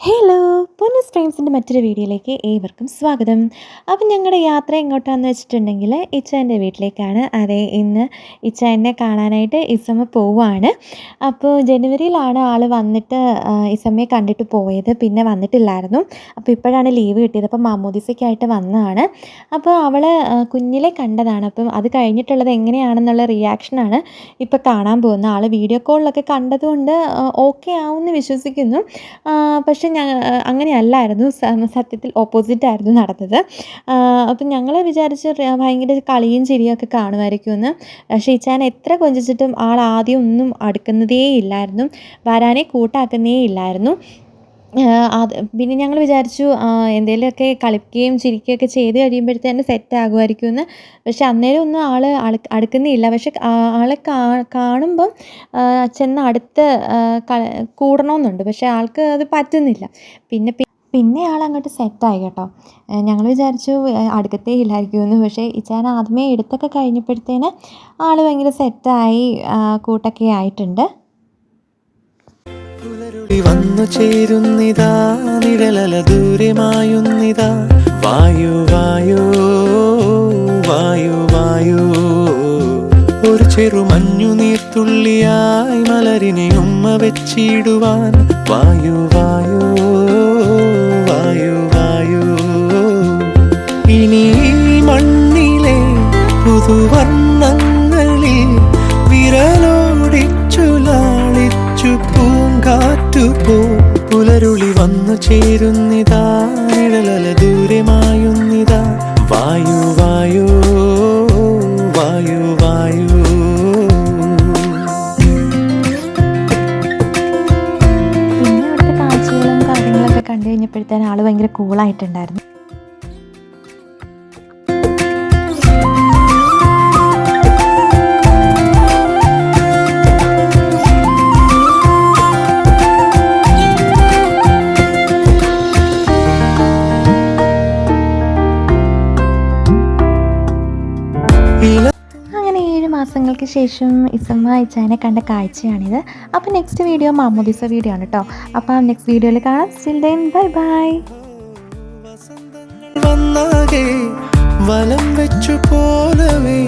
Hello! പൊന്നു സ്ട്രീംസിന്റെ മറ്റൊരു വീഡിയോയിലേക്ക് ഏവർക്കും സ്വാഗതം. അപ്പം ഞങ്ങളുടെ യാത്ര എങ്ങോട്ടാണെന്ന് വെച്ചിട്ടുണ്ടെങ്കിൽ ഇച്ചാന്റെ വീട്ടിലേക്കാണ്. അതെ ഇന്ന് ഇച്ച എന്നെ കാണാനായിട്ട് ഇസമ്മ പോവാണ്. അപ്പോൾ ജനുവരിയിലാണ് ആൾ വന്നിട്ട് ഇസമ്മയെ കണ്ടിട്ട് പോയത്. പിന്നെ വന്നിട്ടില്ലായിരുന്നു. അപ്പോൾ ഇപ്പോഴാണ് ലീവ് കിട്ടിയത്. അപ്പോൾ മാമോദിസയ്ക്കായിട്ട് വന്നതാണ്. അപ്പോൾ അവൾ കുഞ്ഞിലെ കണ്ടതാണ്. അപ്പം അത് കഴിഞ്ഞിട്ടുള്ളത് എങ്ങനെയാണെന്നുള്ള റിയാക്ഷനാണ് ഇപ്പോൾ കാണാൻ പോകുന്നത്. ആൾ വീഡിയോ കോളിലൊക്കെ കണ്ടതുകൊണ്ട് ഓക്കെ ആവുമെന്ന് വിശ്വസിക്കുന്നു. പക്ഷേ ഞാൻ അങ്ങനെയല്ലായിരുന്നു സ- സത്യത്തിൽ ഓപ്പോസിറ്റ് ആയിരുന്നു നടന്നത്. അപ്പം ഞങ്ങൾ വിചാരിച്ച് ഭയങ്കര കളിയും ചിരിയും ഒക്കെ കാണുമായിരിക്കുമെന്ന് പക്ഷേ ഇച്ചാൻ എത്ര കൊഞ്ചിച്ചിട്ടും ആൾ ആദ്യം ഒന്നും അടുക്കുന്നതേ ഇല്ലായിരുന്നു. വരാനേ കൂട്ടാക്കുന്നേ ഇല്ലായിരുന്നു. അത് പിന്നെ ഞങ്ങൾ വിചാരിച്ചു എന്തെങ്കിലുമൊക്കെ കളിക്കുകയും ചിരിക്കുകയൊക്കെ ചെയ്ത് കഴിയുമ്പോഴത്തേന് സെറ്റ് ആകുമായിരിക്കും എന്ന്. പക്ഷെ അന്നേരം ഒന്നും ആൾ അടുക്കുന്നില്ല പക്ഷെ ആളെ കാണുമ്പം ചെന്ന് അടുത്ത് കൂടണമെന്നുണ്ട് പക്ഷെ ആൾക്ക് അത് പറ്റുന്നില്ല. പിന്നെ പിന്നെ ആൾ അങ്ങോട്ട് സെറ്റായി കേട്ടോ. ഞങ്ങൾ വിചാരിച്ചു അടുക്കത്തേ അടുക്കത്തേ ഇല്ലായിരിക്കുമെന്ന്. പക്ഷേ ഇച്ചാൻ ആദ്യമേ എടുത്തൊക്കെ കഴിഞ്ഞപ്പോഴത്തേന് ആൾ ഭയങ്കര സെറ്റായി കൂട്ടൊക്കെ ആയിട്ടുണ്ട്. വന്നു ചേരുന്നിതാ ദൂരമായുന്നിതാ. വായു വായു വായു വായു. ഒരു ചെറു മഞ്ഞു നീർത്തുള്ളിയായി മലരിനെ ഉമ്മ വെച്ചിടുവാൻ. വായു വായു പുലരുളി വന്നു ചേരുന്നിതാ നിഴലല ദൂരമായുന്നിതാ. വായു വായു വായു വായു. കണ്ടു കഴിഞ്ഞപ്പോഴത്തേന് ആൾ ഭയങ്കര കൂളായിട്ടുണ്ടായിരുന്നു ഏഴ് മാസങ്ങൾക്ക് ശേഷം ഇസമ്മ ഇച്ചാനെ കണ്ട കാഴ്ചയാണിത്. അപ്പോൾ നെക്സ്റ്റ് വീഡിയോ മാമോദിസ വീഡിയോ ആണ് കേട്ടോ അപ്പോൾ നെക്സ്റ്റ് വീഡിയോയിൽ കാണാം. സ്റ്റിൽ ദൈൻ ബൈ ബൈ വലം വെച്ചു പോലവേ